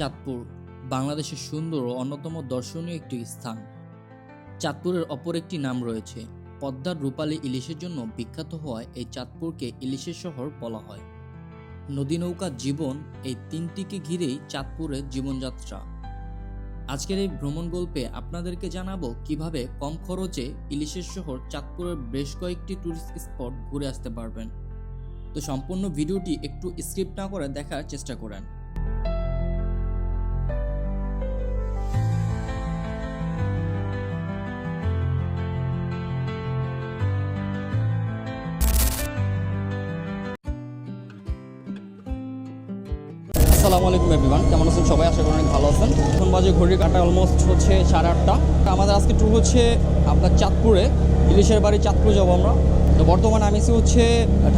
চাঁদপুর, বাংলাদেশের সুন্দর ও অন্যতম দর্শনীয় একটি স্থান। চাঁদপুরের অপর একটি নাম রয়েছে, পদ্মার রূপালী ইলিশের জন্য বিখ্যাত হওয়ায় এই চাঁদপুরকে ইলিশের শহর বলা হয়। নদী নৌকা জীবন এই তিনটিকে ঘিরেই চাঁদপুরের জীবনযাত্রা। আজকের এই ভ্রমণ গল্পে আপনাদেরকে জানাব কীভাবে কম খরচে ইলিশের শহর চাঁদপুরের বেশ কয়েকটি টুরিস্ট স্পট ঘুরে আসতে পারবেন। তো সম্পূর্ণ ভিডিওটি একটু স্কিপ না করে দেখার চেষ্টা করেন। আসসালামু আলাইকুম এভরিওয়ান কেমন আছেন সবাই? আশা করি অনেক ভালো আছেন। এখন বাজে ঘড়ির কাটা অলমোস্ট হচ্ছে সাড়ে আটটা। আমাদের আজকে ট্যুর হচ্ছে আপনার চাঁদপুরে। ইলিশের বাড়ি চাঁদপুর যাব আমরা। তো বর্তমানে আমি হচ্ছে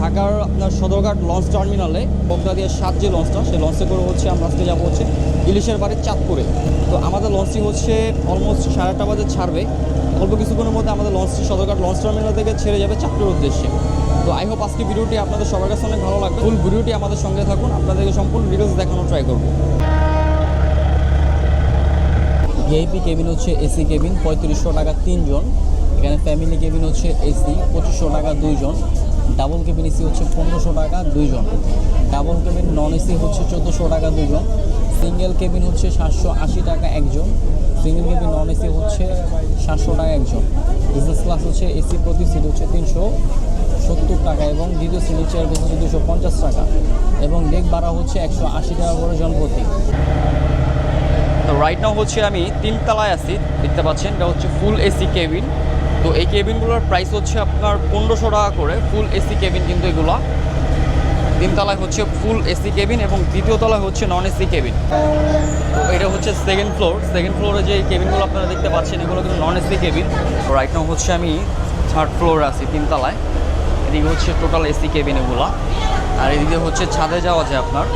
ঢাকার আপনার সদরঘাট লঞ্চ টার্মিনালে। বগদাদিয়ার সাত যে লঞ্চটা, সেই লঞ্চে করে হচ্ছে আমরা আজকে যাব হচ্ছে ইলিশের বাড়ি চাঁদপুরে। তো আমাদের লঞ্চটি হচ্ছে অলমোস্ট সাড়ে আটটা বাজে ছাড়বে। অল্প কিছুক্ষণের মধ্যে আমাদের লঞ্চটি সদরঘাট লঞ্চ টার্মিনাল থেকে ছেড়ে যাবে চাঁদপুরের উদ্দেশ্যে। তো আই হোপ আজকে ভিডিওটি আপনাদের সবার কাছে অনেক ভালো লাগবে। ফুল ভিডিওটি আমাদের সঙ্গে থাকুন, আপনাদেরকে সম্পূর্ণ ডিটেলস দেখানোর ট্রাই করব। ভিআইপি কেবিন হচ্ছে এসি কেবিন পঁয়ত্রিশশো টাকা তিনজন। এখানে ফ্যামিলি কেবিন হচ্ছে এসি পঁচিশশো টাকা দুইজন। ডাবল কেবিন এসি হচ্ছে পনেরোশো টাকা দুইজন। ডাবল কেবিন নন এসি হচ্ছে চোদ্দোশো টাকা দুইজন। সিঙ্গেল কেবিন হচ্ছে সাতশো আশি টাকা একজন। সিঙ্গেল কেবিন নন এসি হচ্ছে সাতশো টাকা একজন। বিজনেস ক্লাস হচ্ছে এসি প্রতি সিট হচ্ছে তিনশো। সত্তর টাকা এবং দ্বিতীয় শ্রেণির চেয়ার হচ্ছে দুশো পঞ্চাশ টাকা এবং ডেক ভাড়া হচ্ছে একশো আশি টাকা করে জনপ্রতি। তো রাইট নাও হচ্ছে আমি তিনতলায় আছি, দেখতে পাচ্ছেন, এটা হচ্ছে ফুল এসি কেবিন তো এই কেবিনগুলোর প্রাইস হচ্ছে আপনার পনেরোশো টাকা করে ফুল এসি কেবিন কিন্তু এগুলো। তিনতলায় হচ্ছে ফুল এসি কেবিন এবং দ্বিতীয় তলায় হচ্ছে নন এসি কেবিন তো এটা হচ্ছে সেকেন্ড ফ্লোর সেকেন্ড ফ্লোরে যে কেবিনগুলো আপনারা দেখতে পাচ্ছেন, এগুলো কিন্তু non AC cabin right now হচ্ছে আমি থার্ড ফ্লোরে আছি, তিনতলায়। এদিকে হচ্ছে টোটাল এসি কেবিন এগুলো। আর এদিকে হচ্ছে ছাদে যাওয়া যায় আপনার।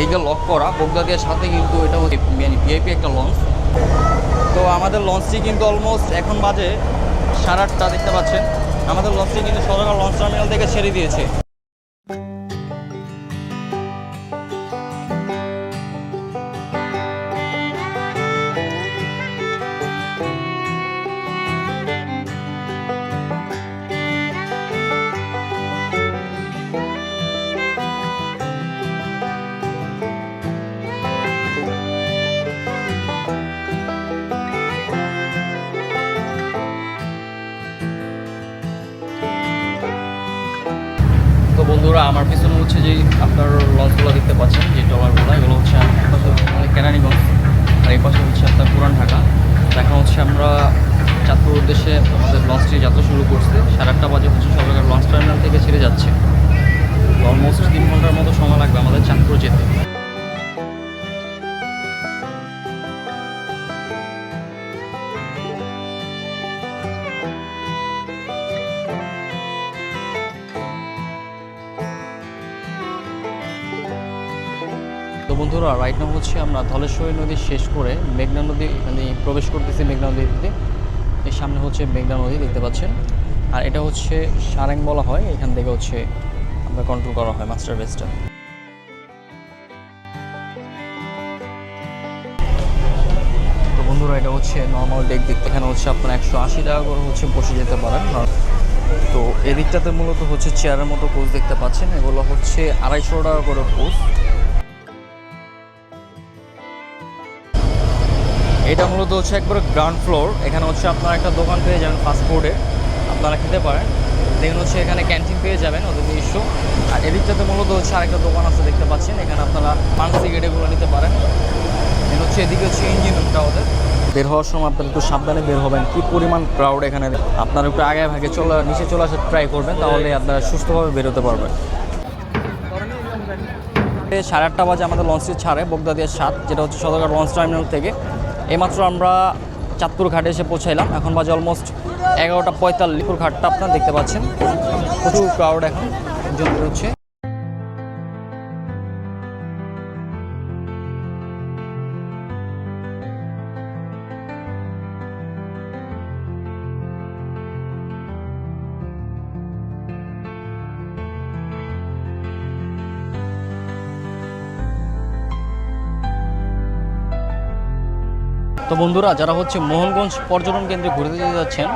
এইগুলো লক করা বগদাদিয়ার সাথে কিন্তু এটা হচ্ছে মানে ভিআইপি একটা লঞ্চ তো আমাদের লঞ্চটি কিন্তু অলমোস্ট এখন বাজে সাড়ে আটটা, দেখতে পাচ্ছেন। আমাদের লঞ্চটি কিন্তু সরকার লঞ্চ টার্মিনাল থেকে ছেড়ে দিয়েছে। আমার পিছনে হচ্ছে যে আপনার লঞ্চগুলো দেখতে পাচ্ছেন, যে ট্রলারগুলো এগুলো হচ্ছে আমাদের কেরানীগঞ্জ। আর এই পাশে হচ্ছে আপনার পুরান ঢাকা। এখন হচ্ছে আমরা চাঁদপুর উদ্দেশ্যে আমাদের লঞ্চটি যাত্রা শুরু করছে। সাড়ে আটটা বাজে হচ্ছে সরকার লঞ্চ টার্মিনাল থেকে ছেড়ে যাচ্ছে। অলমোস্ট তিন ঘণ্টার মতো সময় লাগবে আমাদের চাঁদপুর যেতে। বন্ধুরা রাইট নাম হচ্ছে আমরা ধলেশ্বরী নদী শেষ করে মেঘনা নদী মানে প্রবেশ করতেছি মেঘনা নদীতে এর সামনে হচ্ছে মেঘনা নদী, দেখতে পাচ্ছেন। আর এটা হচ্ছে সারেং বলা হয়। এখান থেকে হচ্ছে আমরা কন্ট্রোল করা হয় মাস্টার বেসটা তো বন্ধুরা, এটা হচ্ছে নর্মাল ডেক দেখতে এখানে হচ্ছে আপনার একশো আশি টাকা করে হচ্ছে বসে যেতে পারেন। তো এদিকটাতে মূলত হচ্ছে চেয়ারের মতো পোজ দেখতে পাচ্ছেন। এগুলো হচ্ছে আড়াইশো টাকা করে পোজ এটা মূলত হচ্ছে একবারে গ্রাউন্ড ফ্লোর এখানে হচ্ছে আপনারা একটা দোকান পেয়ে যাবেন ফাস্টফুডে আপনারা খেতে পারেন। দেখুন হচ্ছে এখানে ক্যান্টিন পেয়ে যাবেন ওদের নিজস্ব। আর এদিকটাতে মূলত হচ্ছে আরেকটা দোকান আছে দেখতে পাচ্ছেন। এখানে আপনারা পান সিগারেট এগুলো নিতে পারেন। দেন হচ্ছে এদিকে হচ্ছে ইঞ্জিন রুমটা ওদের। বের হওয়ার সময় আপনারা একটু সাবধানে বের হবেন। কি পরিমাণ ক্রাউড এখানে? আপনারা একটু আগে ভাগে চলে, নিচে চলে আসার ট্রাই করবেন, তাহলে আপনারা সুস্থভাবে বেরোতে পারবেন। সাড়ে আটটা বাজে আমাদের লঞ্চটি ছাড়ে, বগদাদিয়ার সাত, যেটা হচ্ছে সদরঘাট লঞ্চ টার্মিনাল থেকে। এইমাত্র আমরা চাঁদপুর ঘাটে এসে পৌঁছাইলাম। এখন বাজে অলমোস্ট এগারোটা পঁয়তাল্লিশ। ঘাটটা আপনারা দেখতে পাচ্ছেন। প্রচুর ক্রাউড এখন। জন্য হচ্ছে তো বন্ধুরা, যারা হচ্ছে মোহনগঞ্জ পর্যটন কেন্দ্রে ঘুরতে যেতে যাচ্ছেন,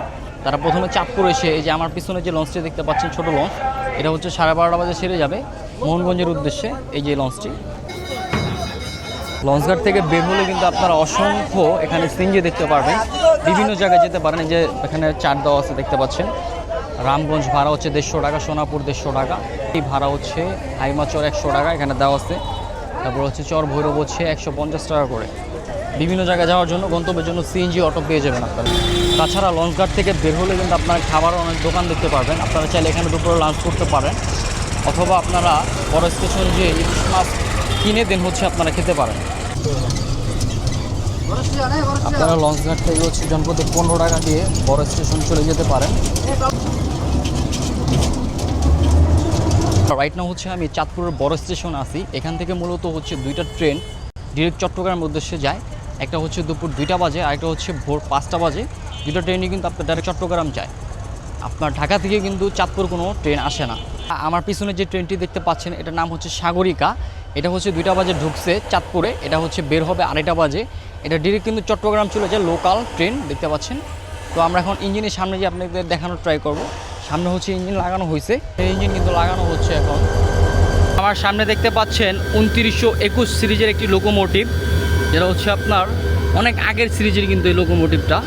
তারা প্রথমে চাঁদপুর এসে এই যে আমার পিছনে যে লঞ্চটি দেখতে পাচ্ছেন, ছোট লঞ্চ, এটা হচ্ছে সাড়ে বারোটা বাজে ছেড়ে যাবে মোহনগঞ্জের উদ্দেশ্যে এই যে লঞ্চটি। লঞ্চঘাট থেকে বের হলে কিন্তু আপনারা অসংখ্য এখানে সিঞ্জি দেখতে পারবেন। বিভিন্ন জায়গায় যেতে পারেন যে এখানে চার দেওয়া আছে দেখতে পাচ্ছেন। রামগঞ্জ ভাড়া হচ্ছে দেড়শো টাকা, সোনাপুর দেড়শো টাকা। এই ভাড়া হচ্ছে হাইমাচর একশো টাকা, এখানে দেওয়া আছে। তারপর হচ্ছে চর ভৈরব হচ্ছে একশো পঞ্চাশ টাকা করে। বিভিন্ন জায়গায় যাওয়ার জন্য, গন্তব্যের জন্য সিএনজি অটো পেয়ে যাবেন আপনারা। তাছাড়া লঞ্চঘাট থেকে বের হলে কিন্তু আপনারা খাবার অনেক দোকান দেখতে পারবেন। আপনারা চাইলে এখানে দুপুরে লাঞ্চ করতে পারেন। অথবা আপনারা বড় স্টেশন যে ইলিশ মাছ কিনে দেন হচ্ছে আপনারা খেতে পারেন। আপনারা লঞ্চঘাট থেকে হচ্ছে জনপদে পনেরো টাকা দিয়ে বড় স্টেশন চলে যেতে পারেন। রাইট নাও হচ্ছে আমি চাঁদপুরের বড় স্টেশন আছি। এখান থেকে মূলত হচ্ছে দুইটা ট্রেন ডিরেক্ট চট্টগ্রামের উদ্দেশ্যে যায়। একটা হচ্ছে দুপুর দুইটা বাজে আর একটা হচ্ছে ভোর পাঁচটা বাজে। দুটো ট্রেনই কিন্তু আপনার ডাইরেক্ট চট্টগ্রাম যায়। আপনার ঢাকা থেকে কিন্তু চাঁদপুর কোনো ট্রেন আসে না। আমার পিছনে যে ট্রেনটি দেখতে পাচ্ছেন, এটার নাম হচ্ছে সাগরিকা। এটা হচ্ছে দুইটা বাজে ঢুকছে চাঁদপুরে, এটা হচ্ছে বের হবে আড়াইটা বাজে। এটা ডিরেক্ট কিন্তু চট্টগ্রাম চলে যায় লোকাল ট্রেন দেখতে পাচ্ছেন। তো আমরা এখন ইঞ্জিনের সামনে যে আপনাদের দেখানোর ট্রাই করব। সামনে হচ্ছে ইঞ্জিন লাগানো হয়েছে। ইঞ্জিন কিন্তু লাগানো হচ্ছে এখন। আমার সামনে দেখতে পাচ্ছেন উনত্রিশশো একুশ সিরিজের একটি লোকোমোটিভ যেটা হচ্ছে আপনার অনেক আগের সিরিজের কিন্তু এই লোকোমোটিভটা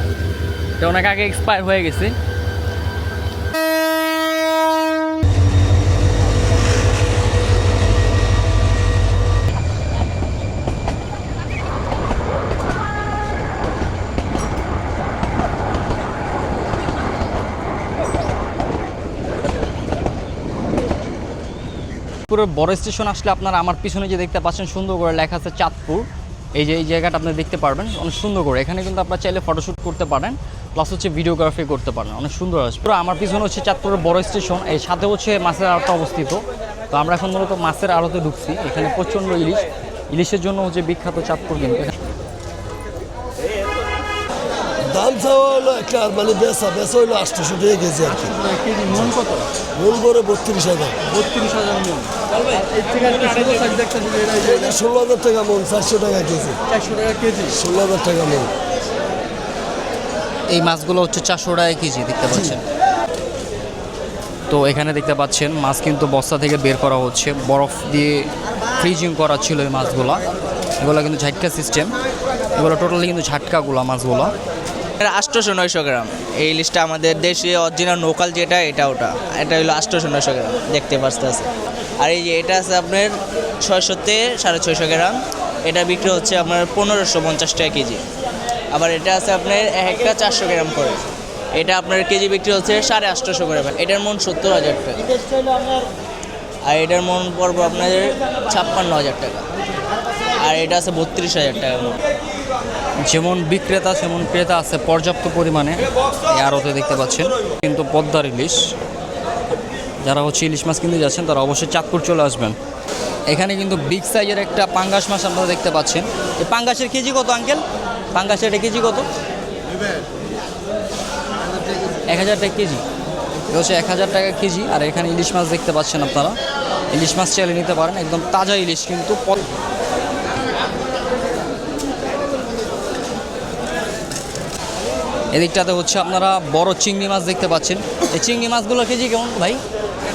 এটা অনেক আগে এক্সপায়ার হয়ে গেছে। চাঁদপুরের বড় স্টেশন আসলে আপনারা আমার পিছনে যে দেখতে পাচ্ছেন, সুন্দর করে লেখা আছে চাঁদপুর। এই যে, এই জায়গাটা আপনি দেখতে পারবেন, অনেক সুন্দর করে। এখানে কিন্তু আপনার চাইলে ফটোশ্যুট করতে পারেন প্লাস হচ্ছে ভিডিওগ্রাফি করতে পারেন, অনেক সুন্দর আছে। পুরো আমার পিছনে হচ্ছে চাঁদপুরের বড় স্টেশনের সাথে হচ্ছে মাছের আড়তটা অবস্থিত। তো আমরা এখন মূলত মাছের আড়তে ঢুকছি, এখানে প্রচণ্ড ইলিশ। ইলিশের জন্য হচ্ছে বিখ্যাত চাঁদপুর কিন্তু। দাম চাওয়া হলো একটা আর মানে বেচা বেচা হইল আটশোশো টাকা কেজি আর কি। মন কত? মূল করে বত্রিশ হাজার। বত্রিশ হাজার মন ষোলো হাজার টাকা মন চারশো টাকা কেজি। চারশো টাকা কেজি। ষোলো হাজার টাকা মন এই মাছগুলো হচ্ছে চারশো টাকা কেজি দেখতে পাচ্ছেন। তো এখানে দেখতে পাচ্ছেন মাছ কিন্তু বস্তা থেকে বের করা হচ্ছে। বরফ দিয়ে ফ্রিজিং করা ছিল এই মাছগুলো। এগুলো কিন্তু ঝাটকা সিস্টেম এগুলো টোটালি কিন্তু ঝাটকাগুলো মাছগুলো। আটশোশো নয়শো গ্রাম। এই ইলিশটা আমাদের দেশে অরিজিনাল লোকাল যেটা, এটা ওটা। এটা হলো আটশোশো নয়শো গ্রাম, দেখতে পাচ্ছেন আর এই যে এটা আছে আপনার ছয়শোতে সাড়ে ছয়শো গ্রাম। এটা বিক্রি হচ্ছে আপনার পনেরোশো পঞ্চাশ টাকা কেজি। আবার এটা আছে আপনার এক একটা চারশো গ্রাম করে। এটা আপনার কেজি বিক্রি হচ্ছে সাড়ে আটশোশো গ্রাম এটার মন সত্তর হাজার টাকা। আর এটার মন পড়ব আপনাদের ছাপ্পান্ন হাজার টাকা। আর এটা আছে বত্রিশ হাজার টাকা যেমন বিক্রেতা, সেমন ক্রেতা আছে পর্যাপ্ত পরিমাণে। এই আড়তে দেখতে পাচ্ছেন। কিন্তু পদ্মার ইলিশ যারা হচ্ছে ইলিশ মাছ কিনতে যাচ্ছেন, তারা অবশ্যই চাঁদপুর চলে আসবেন। এখানে কিন্তু বিগ সাইজের একটা পাঙ্গাস মাছ আপনারা দেখতে পাচ্ছেন। এই পাঙ্গাসের কেজি কত, আঙ্কেল? পাঙ্গাসের এটা কেজি কত? এক হাজার টাকা কেজি। হচ্ছে এক হাজার টাকা কেজি। আর এখানে ইলিশ মাছ দেখতে পাচ্ছেন আপনারা। ইলিশ মাছ চাইলে নিতে পারেন। একদম তাজা ইলিশ কিন্তু এদিকটাতে হচ্ছে আপনারা বড় চিংড়ি মাছ দেখতে পাচ্ছেন। এই চিংড়ি মাছগুলোর কেজি কেমন ভাই?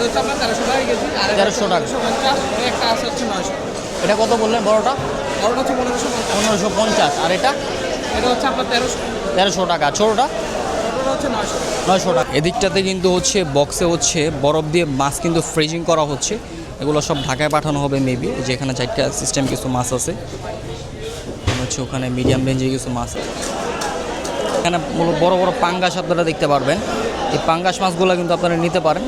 এটা তেরোশো টাকা এটা কত বললেন বড়টা? পনেরোশো পঞ্চাশ। আর এটা? তেরোশো। টাকা। ছোটোটা? নয়শো। টাকা। এদিকটাতে কিন্তু হচ্ছে বক্সে হচ্ছে বরফ দিয়ে মাছ কিন্তু ফ্রিজিং করা হচ্ছে। এগুলো সব ঢাকায় পাঠানো হবে মেবি যেখানে চারটা সিস্টেম কিছু মাছ আছে। হচ্ছে ওখানে মিডিয়াম রেঞ্জে কিছু মাছ আছে। এখানে বড় বড় পাঙ্গাস আপনারা দেখতে পারবেন। এই পাঙ্গাস মাছগুলো কিন্তু আপনারা নিতে পারেন।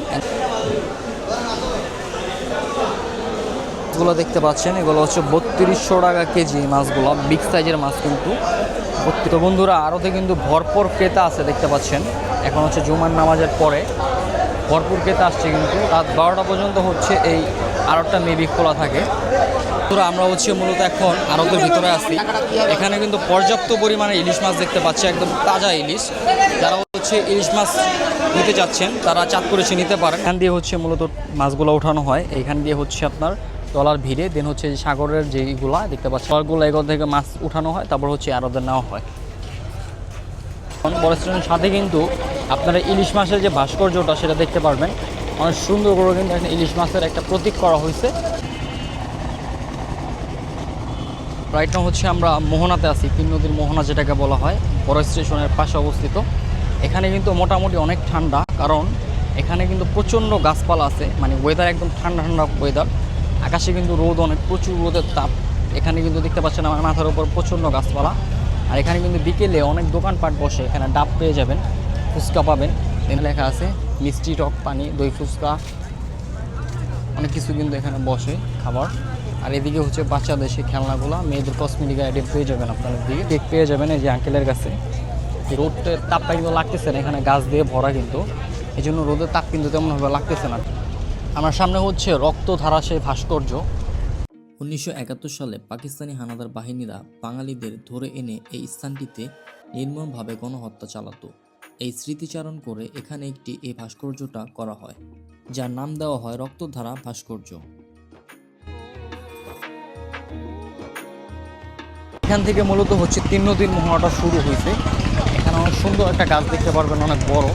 মাছগুলো দেখতে পাচ্ছেন, এগুলো হচ্ছে বত্রিশশো টাকা কেজি মাছগুলো, বিগ সাইজের মাছ কিন্তু। তো বন্ধুরা আরতে কিন্তু ভরপুর ক্রেতা আছে দেখতে পাচ্ছেন। এখন হচ্ছে জুমার নামাজের পরে ভরপুর ক্রেতা আসছে কিন্তু। রাত বারোটা পর্যন্ত হচ্ছে এই আড়তটা মেবি খোলা থাকে। বন্ধুরা, আমরা হচ্ছে মূলত এখন আড়তের ভিতরে আছি। এখানে কিন্তু পর্যাপ্ত পরিমাণে ইলিশ মাছ দেখতে পাচ্ছি, একদম তাজা ইলিশ। যারা হচ্ছে ইলিশ মাছ নিতে চাচ্ছেন, তারা চাঁদ করে সে নিতে পারেন। এখান দিয়ে হচ্ছে মূলত মাছগুলো ওঠানো হয়। এইখান দিয়ে হচ্ছে আপনার ডলার ভিড়ে, দেন হচ্ছে যে সাগরের যেইগুলা দেখতে পাচ্ছি ডলারগুলো এগুলো থেকে মাছ উঠানো হয়, তারপর হচ্ছে আরদের নেওয়া হয়। বড় রেস্টুরেন্টের সাথে কিন্তু আপনারা ইলিশ মাছের যে ভাস্কর্যটা, সেটা দেখতে পারবেন। অনেক সুন্দর করে কিন্তু এখানে ইলিশ মাছের একটা প্রতীক করা হয়েছে। রাইট নাও হচ্ছে আমরা মোহনাতে আছি, তিন নদীর মোহনা যেটাকে বলা হয়, বড় স্টেশনের পাশে অবস্থিত। এখানে কিন্তু মোটামুটি অনেক ঠান্ডা, কারণ এখানে কিন্তু প্রচণ্ড গাছপালা আছে মানে ওয়েদার একদম ঠান্ডা ঠান্ডা ওয়েদার আকাশে কিন্তু রোদ অনেক, প্রচুর রোদের তাপ। এখানে কিন্তু দেখতে পাচ্ছেন আমার মাথার উপর প্রচণ্ড গাছপালা। আর এখানে কিন্তু বিকেলে অনেক দোকানপাট বসে, এখানে ডাব পেয়ে যাবেন, ফুচকা পাবেন। এখানে লেখা আছে, মিষ্টি টক পানি, দই ফুচকা অনেক কিছু কিন্তু এখানে বসে খাবার। আর এদিকে হচ্ছে বাচ্চাদের সেই খেলনাগুলো, মেয়েদের কসমেটিক আইটেম পেয়ে যাবেন আপনাদের দিকে। কেক পেয়ে যাবেন এই যে আঙ্কেলের কাছে। রোদের তাপটা কিন্তু লাগতেছে না, এখানে গাছ দিয়ে ভরা কিন্তু। এই জন্য রোদের তাপ কিন্তু তেমনভাবে লাগতেছে না। আমার সামনে হচ্ছে রক্তধারা সেই ভাস্কর্য। উনিশশো একাত্তর সালে পাকিস্তানি হানাদার বাহিনীরা বাঙালিদের ধরে এনে এই স্থানটিতে নির্মমভাবে গণহত্যা চালাতো। এই স্মৃতিচারণ করে এখানে একটি এই ভাস্কর্যটা করা হয়, যার নাম দেওয়া হয় রক্তধারা ভাস্কর্য। এখান থেকে মূলত হচ্ছে তিন নদীর মোহনাটা শুরু হয়েছে। এখানে অনেক সুন্দর একটা গাছ দেখতে পারবেন, অনেক বড়।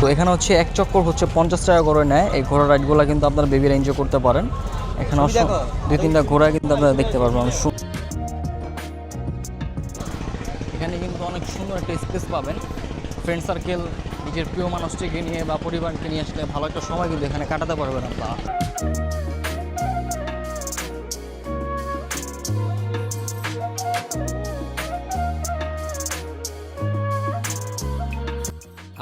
তো এখানে হচ্ছে এক চক্কর হচ্ছে পঞ্চাশ টাকা করে নেয়। এই ঘোড়া রাইডগুলো কিন্তু আপনারা বেবিরা এনজয় করতে পারেন। এখানে দুই তিনটা ঘোড়া কিন্তু আপনারা দেখতে পারবেন এখানে কিন্তু অনেক সুন্দর একটা স্পেস পাবেন। ফ্রেন্ড সার্কেল নিজের প্রিয় মানুষটিকে নিয়ে বা পরিবারকে নিয়ে আসলে ভালো একটা সময় কিন্তু এখানে কাটাতে পারবেন আপনারা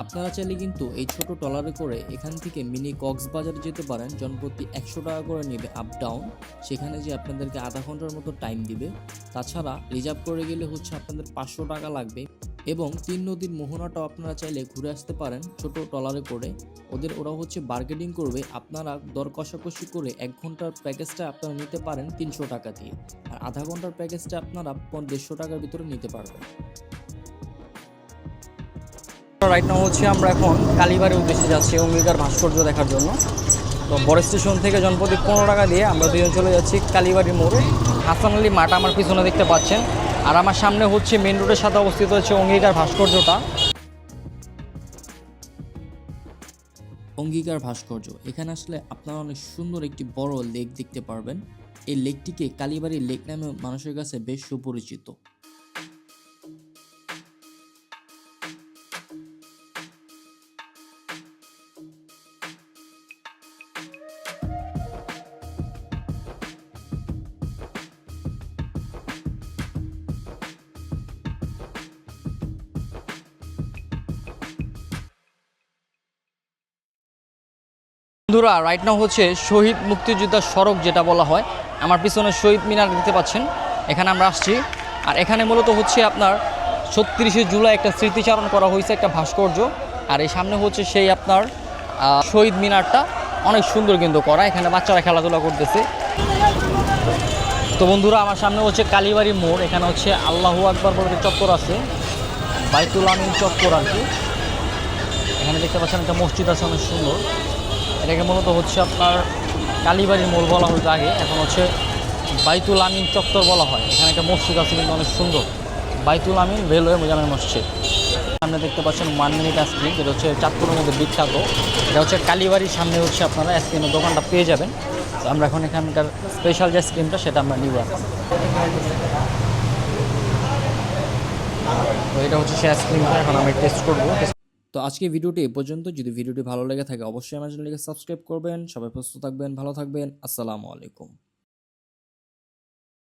আপনারা চাইলে কিন্তু এই ছোট ট্রলারে করে এখান থেকে মিনি কক্সবাজার যেতে পারেন। জনপ্রতি একশো টাকা করে নেবে আপ ডাউন সেখানে যে আপনাদেরকে আধা ঘণ্টার মতো টাইম দিবে। তাছাড়া রিজার্ভ করে গেলে হচ্ছে আপনাদের পাঁচশো টাকা লাগবে। এবং তিন নদীর মোহনাটাও আপনারা চাইলে ঘুরে আসতে পারেন ছোট ট্রলারে করে। ওদের ওরা হচ্ছে বার্গেনিং করবে। আপনারা দর কষাকষি করে এক ঘণ্টার প্যাকেজটা আপনারা নিতে পারেন তিনশো টাকা দিয়ে। আর আধা ঘণ্টার প্যাকেজটা আপনারা দেড়শো টাকার ভিতরে নিতে পারবেন। রাইট নাও হচ্ছে আমরা এখন কালীবাড়ির উদ্দেশ্যে যাচ্ছি অঙ্গীকার ভাস্কর্য দেখার জন্য। তো বড় স্টেশন থেকে জনপ্রতি পনেরো টাকা দিয়ে আমরা দুজন চলে যাচ্ছি কালীবাড়ির মোড়ে। হাসান আলী মাঠ আমার পিছনে দেখতে পাচ্ছেন। আর আমার সামনে হচ্ছে মেন রোডের সাথে অবস্থিত হচ্ছে অঙ্গীকার ভাস্কর্যটা। অঙ্গীকার ভাস্কর্য, এখানে আসলে আপনারা অনেক সুন্দর একটি বড় লেক দেখতে পারবেন। এই লেকটিকে কালীবাড়ি লেক নামে মানুষের কাছে বেশ সুপরিচিত। বন্ধুরা রাইট নাও হচ্ছে শহীদ মুক্তিযোদ্ধা সড়ক যেটা বলা হয়। আমার পিছনে শহীদ মিনার দেখতে পাচ্ছেন। এখানে আমরা আসছি। আর এখানে মূলত হচ্ছে আপনার ছত্রিশে জুলাই একটা স্মৃতিচারণ করা হয়েছে একটা ভাস্কর্য। আর এই সামনে হচ্ছে সেই আপনার শহীদ মিনারটা। অনেক সুন্দর কিন্তু করা। এখানে বাচ্চারা খেলাধুলা করতেছে। তো বন্ধুরা, আমার সামনে হচ্ছে কালীবাড়ি মোড়। এখানে হচ্ছে আল্লাহু আকবর বলে চত্বর আছে। বাইতুল আমিন চত্বর আর কি। এখানে দেখতে পাচ্ছেন একটা মসজিদ আছে, অনেক সুন্দর। এটাকে মূলত হচ্ছে আপনার কালীবাড়ির মোড় বলা হতো আগে। এখন হচ্ছে বাইতুল আমিন চত্বর বলা হয়। এখানে একটা মসজিদ আছে কিন্তু অনেক সুন্দর। বাইতুল আমিন রেলওয়ে মোজামের মসজিদ। সামনে দেখতে পাচ্ছেন ওয়ান আইসক্রিম যেটা হচ্ছে চাঁদপুরের মধ্যে বিখ্যাত। এটা হচ্ছে কালীবাড়ির সামনে হচ্ছে আপনারা আইসক্রিমের দোকানটা পেয়ে যাবেন। তো আমরা এখন এখানকার স্পেশাল যে আইসক্রিমটা সেটা আমরা নিব এখন। তো এটা হচ্ছে সেই আইসক্রিমটা এখন আমি টেস্ট করব। তো আজকে ভিডিওটি এ পর্যন্ত। যদি ভিডিওটি ভালো লেগে থাকে, অবশ্যই আমার চ্যানেলকে সাবস্ক্রাইব করবেন। সবাই সুস্থ থাকবেন, ভালো থাকবেন। আসসালামু আলাইকুম।